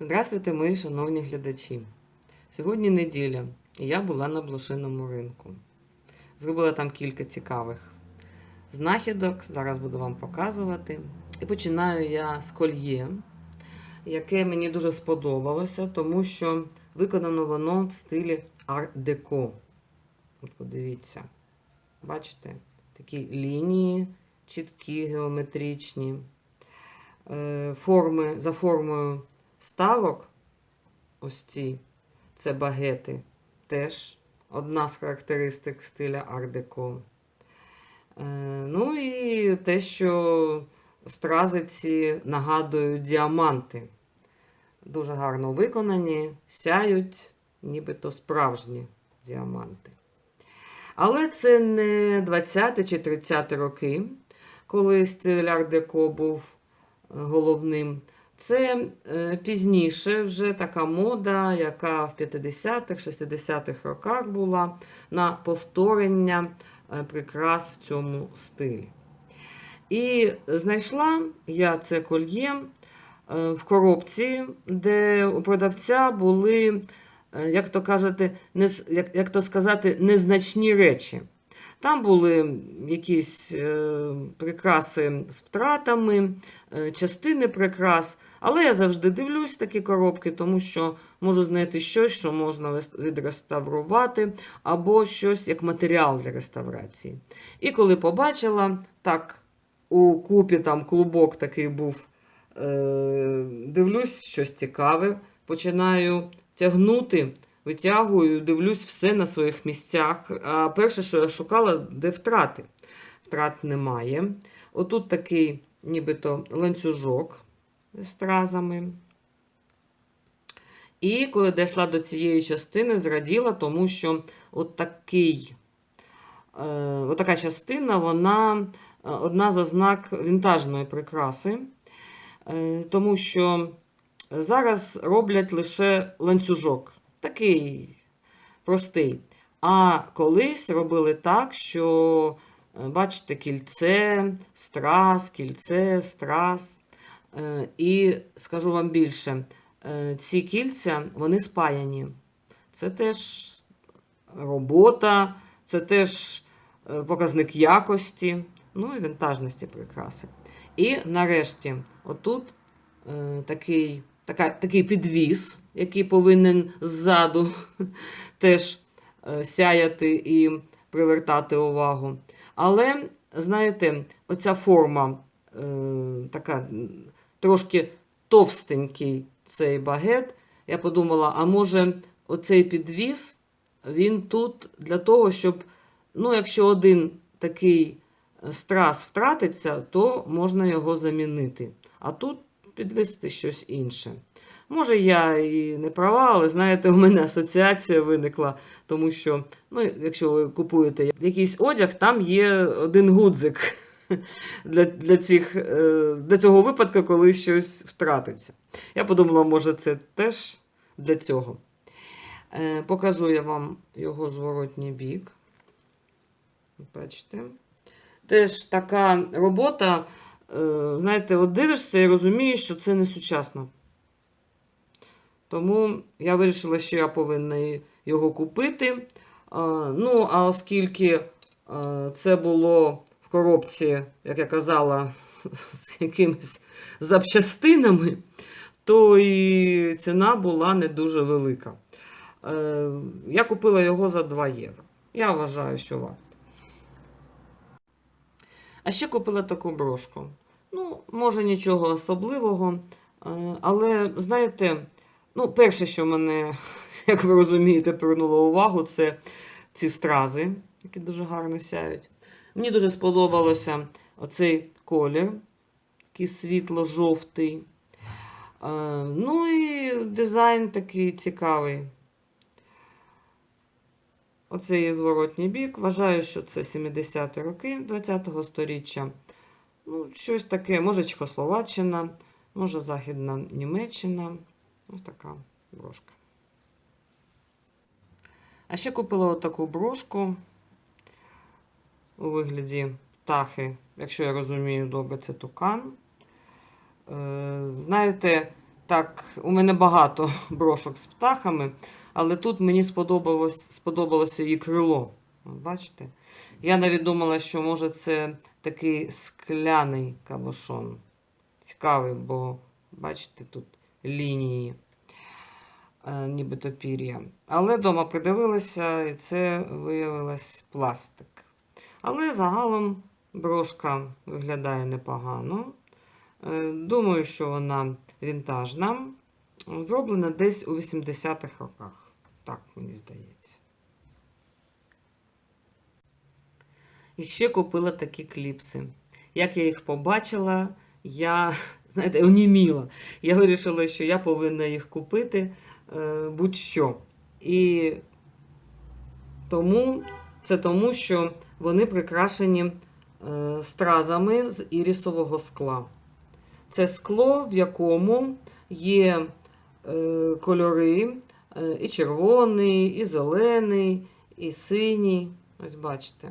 Здравствуйте, мої шановні глядачі. Сьогодні неділя, і я була на блошиному ринку. Зробила там кілька цікавих знахідок, зараз буду вам показувати. І починаю я з кольє, яке мені дуже сподобалося, тому що виконано воно в стилі арт-деко. От подивіться, бачите, такі лінії, чіткі, геометричні, Е, форми, за формою ставок, ось ці, це багети, теж одна з характеристик стиля ар-деко. Ну і те, що стразиці нагадують діаманти. Дуже гарно виконані, сяють, нібито справжні діаманти. Але це не 20 чи 30 роки, коли стиль ар-деко був головним. Це е, пізніше вже така мода, яка в 50-х, 60-х роках була на повторення е, прикрас в цьому стилі. І знайшла я це кольє е, в коробці, де у продавця були, як то кажете, як, як то сказати, незначні речі. Там були якісь е, прикраси з втратами, е, частини прикрас. Але я завжди дивлюсь такі коробки, тому що можу знайти щось, що можна відреставрувати, або щось як матеріал для реставрації. І коли побачила, так у купі там клубок такий був, е, дивлюсь, щось цікаве, починаю тягнути. Витягую, дивлюсь все на своїх місцях. А перше, що я шукала, де втрати. Втрат немає. Отут такий нібито ланцюжок з стразами. І коли дійшла до цієї частини, зраділа, тому що от такий, е, от така частина, вона е, одна з ознак вінтажної прикраси, е, тому що зараз роблять лише ланцюжок. Такий простий. А колись робили так, що, е, бачите, кільце, страз, кільце, страз. Е, І скажу вам більше, е, ці кільця, вони спаяні. Це теж робота, це теж показник якості, ну і вінтажності прикраси. І нарешті, отут такий, така, такий підвіс, який повинен ззаду теж е, сяяти і привертати увагу. Але, знаєте, оця форма е, така трошки товстенький цей багет. Я подумала, а може оцей підвіс, він тут для того, щоб, ну, якщо один такий е, страз втратиться, то можна його замінити. А тут підвести щось інше. Може, я і не права, але знаєте, у мене асоціація виникла, тому що, ну, якщо ви купуєте якийсь одяг, там є один гудзик для, для, цих, е, для цього випадку, коли щось втратиться. Я подумала, може, це теж для цього. Е, Покажу я вам його зворотній бік. Бачите. Теж така робота, знаєте, от дивишся і розумієш, що це не сучасно. Тому я вирішила, що я повинна його купити. Ну, а оскільки це було в коробці, як я казала, з якимись запчастинами, то і ціна була не дуже велика. Е, Я купила його за 2 євро. Я вважаю, що варто. А ще купила таку брошку. Ну, може, нічого особливого, е, але, знаєте, ну, перше, що мене, як ви розумієте, привернуло увагу, це ці стрази, які дуже гарно сяють. Мені дуже сподобалося оцей колір, такий світло-жовтий. Е, Ну і дизайн такий цікавий. Оце є зворотній бік. Вважаю, що це 70-ті роки 20-го сторіччя. Ну, щось таке, може Чехословаччина, може Західна Німеччина. Ось така брошка. А ще купила отаку брошку у вигляді птахи. Якщо я розумію добре, це тукан. Е, знаєте, так, у мене багато брошок з птахами, але тут мені сподобалось, сподобалося її крило. Бачите? Я навіть думала, що може це такий скляний кабошон. Цікавий, бо бачите, тут лінії, е, нібито пір'я. Але вдома придивилася, і це виявилось пластик. Але загалом брошка виглядає непогано. Е, Думаю, що вона вінтажна. Зроблена десь у 80-х роках. Так, мені здається. І ще купила такі кліпси. Як я їх побачила, я, знаєте, оніміла. Я вирішила, що я повинна їх купити е, будь-що. І тому це тому, що вони прикрашені е, стразами з ірісового скла. Це скло, в якому є е, кольори і червоний, і зелений, і синій. Ось бачите.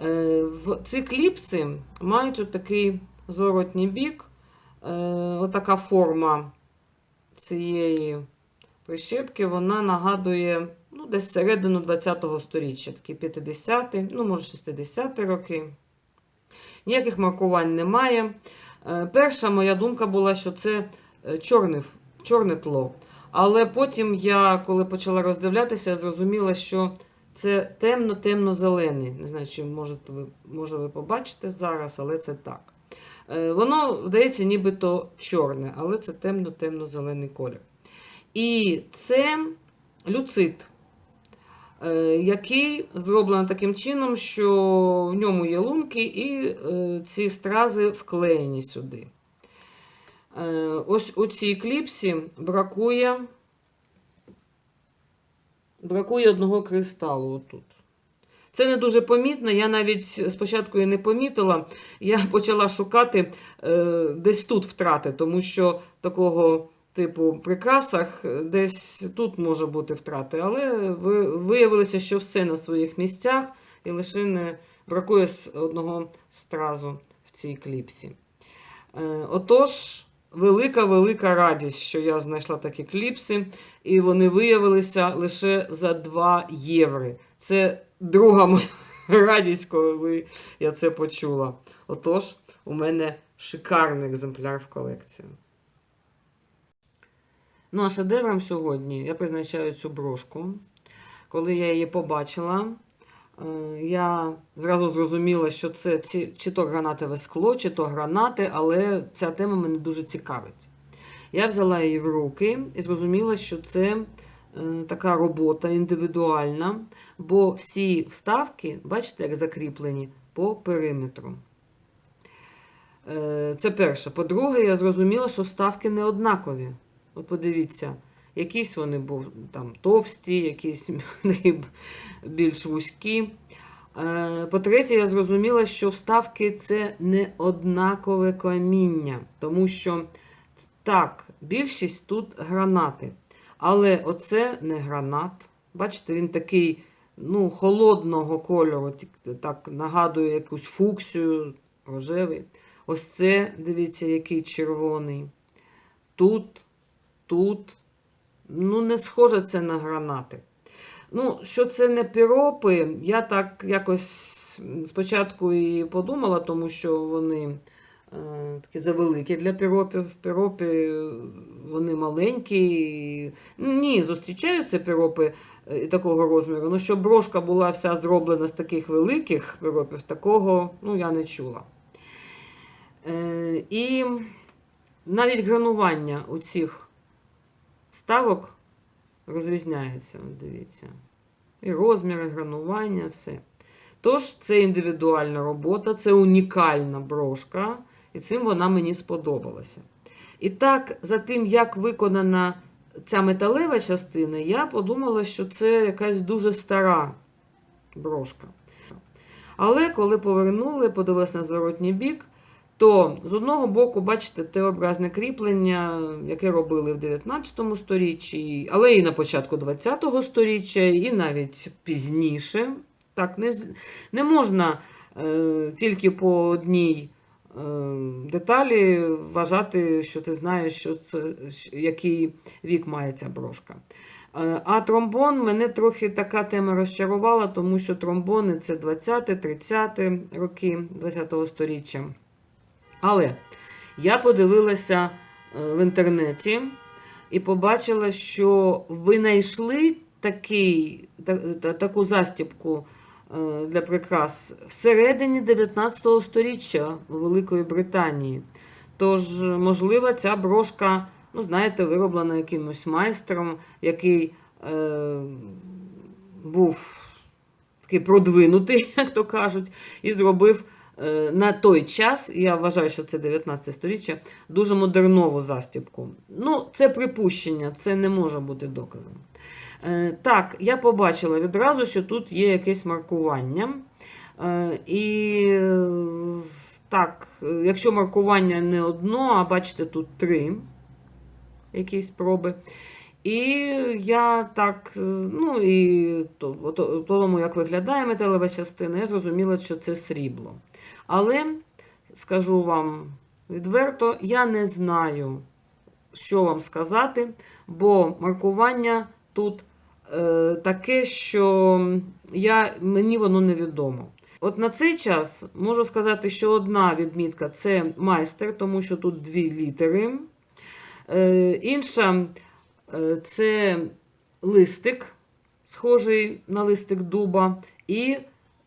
Е, ці кліпси мають отакий зворотній бік, е, отака форма цієї прищепки, вона нагадує ну, десь середину 20-го сторіччя, такі 50-ті, ну, може, 60-ті роки. Ніяких маркувань немає. Е, Перша моя думка була, що це е, чорне, чорне тло. Але потім я, коли почала роздивлятися, зрозуміла, що це темно-темно-зелений. Не знаю, чи можете ви, може ви побачите зараз, але це так. Е, Воно, здається, нібито чорне, але це темно-темно-зелений колір. І це люцит, е, який зроблено таким чином, що в ньому є лунки, і е, ці стрази вклеєні сюди. Е, Ось у цій кліпсі бракує, бракує одного кристалу отут. Це не дуже помітно. Я навіть спочатку і не помітила. Я почала шукати е, десь тут втрати, тому що такого типу прикрасах е, десь тут може бути втрати. Але ви, виявилося, що все на своїх місцях і лише не бракує одного стразу в цій кліпсі. Отож, велика-велика радість, що я знайшла такі кліпси, і вони виявилися лише за 2 євро. Це друга моя радість, коли я це почула. Отож, у мене шикарний екземпляр в колекцію. Ну, а шедевром сьогодні я призначаю цю брошку. Коли я її побачила, я зразу зрозуміла, що це чи то гранатове скло, чи то гранати, але ця тема мене дуже цікавить. Я взяла її в руки і зрозуміла, що це е, така робота індивідуальна, бо всі вставки, бачите, як закріплені по периметру. Е, Це перше. По-друге, я зрозуміла, що вставки не однакові. От подивіться, якісь вони був там товсті, якісь більш вузькі. Е, По-третє, я зрозуміла, що вставки це не однакове каміння, тому що так, більшість тут гранати. Але оце не гранат. Бачите, він такий ну, холодного кольору, так нагадує якусь фуксію, рожевий. Ось це, дивіться, який червоний. Тут, тут. Ну, не схоже це на гранати. Ну, що це не піропи, я так якось спочатку і подумала, тому що вони е, такі завеликі для піропів. Піропи е, вони маленькі. Ні, зустрічаються піропи е, такого розміру. Ну, щоб брошка була вся зроблена з таких великих піропів, такого ну, я не чула. Е, і навіть гранування у цих ставок розрізняється. Дивіться. І розміри, гранування, все. Тож, це індивідуальна робота, це унікальна брошка, і цим вона мені сподобалася. І так, за тим, як виконана ця металева частина, я подумала, що це якась дуже стара брошка. Але коли повернули, подивилися на зворотній бік, то з одного боку, бачите, Т-образне кріплення, яке робили в 19 сторіччі, але і на початку 20 сторіччя, і навіть пізніше. Так, не, не можна е, тільки по одній деталі вважати, що ти знаєш, що це, який вік має ця брошка. Е, А тромбон мене трохи така тема розчарувала, тому що тромбони це 20-30 роки 20-го сторіччя. Але я подивилася е, в інтернеті і побачила, що винайшли такий, та, та- таку застібку е, для прикрас всередині 19 сторіччя у Великої Британії. Тож, можливо, ця брошка, ну, знаєте, вироблена якимось майстром, який е, був такий продвинутий, як то кажуть, і зробив на той час, я вважаю, що це 19 сторіччя, дуже модернову застібку. Ну, це припущення, це не може бути доказом. Е, Так, я побачила відразу, що тут є якесь маркування. Е, І е, так, е, якщо маркування не одно, а бачите, тут три якісь проби. І я так, е, ну і то, то, тому, як виглядає металева частина, я зрозуміла, що це срібло. Але скажу вам відверто, я не знаю, що вам сказати, бо маркування тут е, таке, що я, мені воно невідомо. От на цей час можу сказати, що одна відмітка це майстер, тому що тут дві літери. Е, інша це листик, схожий на листик дуба, і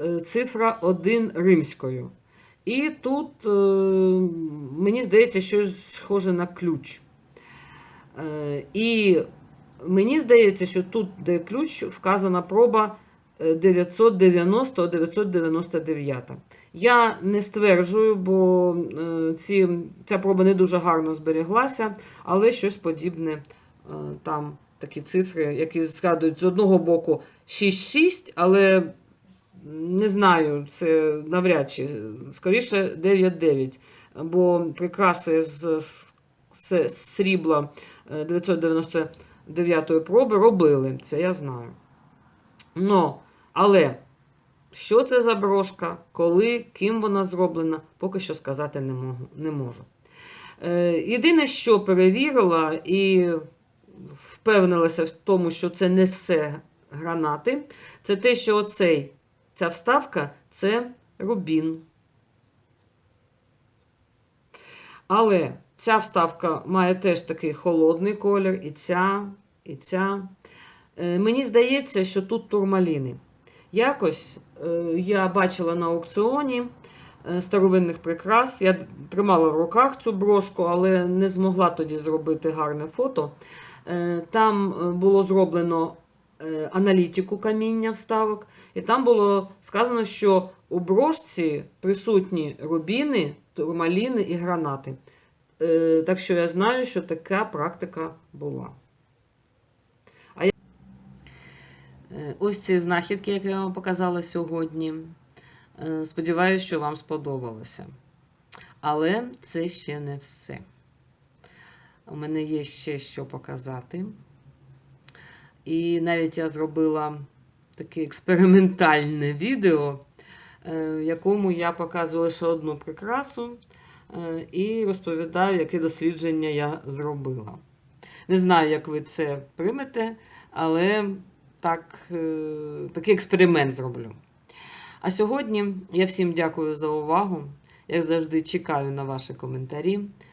е, цифра 1 римською. І тут, е, мені здається, щось схоже на ключ. Е, І мені здається, що тут, де ключ, вказана проба е, 990-999. Я не стверджую, бо е, ці, ця проба не дуже гарно зберіглася, але щось подібне е, там такі цифри, які згадують з одного боку 6-6, але не знаю, це навряд чи. Скоріше 9-9. Бо прикраси з, срібла е, 999 проби робили, це я знаю. Но, але що це за брошка, коли, ким вона зроблена, поки що сказати не можу. Не можу. Е, єдине, що перевірила і впевнилася в тому, що це не все гранати, це те, що оцей, ця вставка це рубін. Але ця вставка має теж такий холодний колір, і ця, і ця. Е, Мені здається, що тут турмаліни. Якось е, я бачила на аукціоні е, старовинних прикрас. Я тримала в руках цю брошку, але не змогла тоді зробити гарне фото. Е, Там е, було зроблено е, аналітику каміння вставок, і там було сказано, що у брошці присутні рубіни, турмаліни і гранати. Так що я знаю, що така практика була. А я... Ось ці знахідки, які я вам показала сьогодні. Сподіваюся, що вам сподобалося. Але це ще не все. У мене є ще що показати. І навіть я зробила таке експериментальне відео, е, в якому я показую лише одну прикрасу е, і розповідаю, яке дослідження я зробила. Не знаю, як ви це приймете, але так, е, такий експеримент зроблю. А сьогодні я всім дякую за увагу. Як завжди, чекаю на ваші коментарі.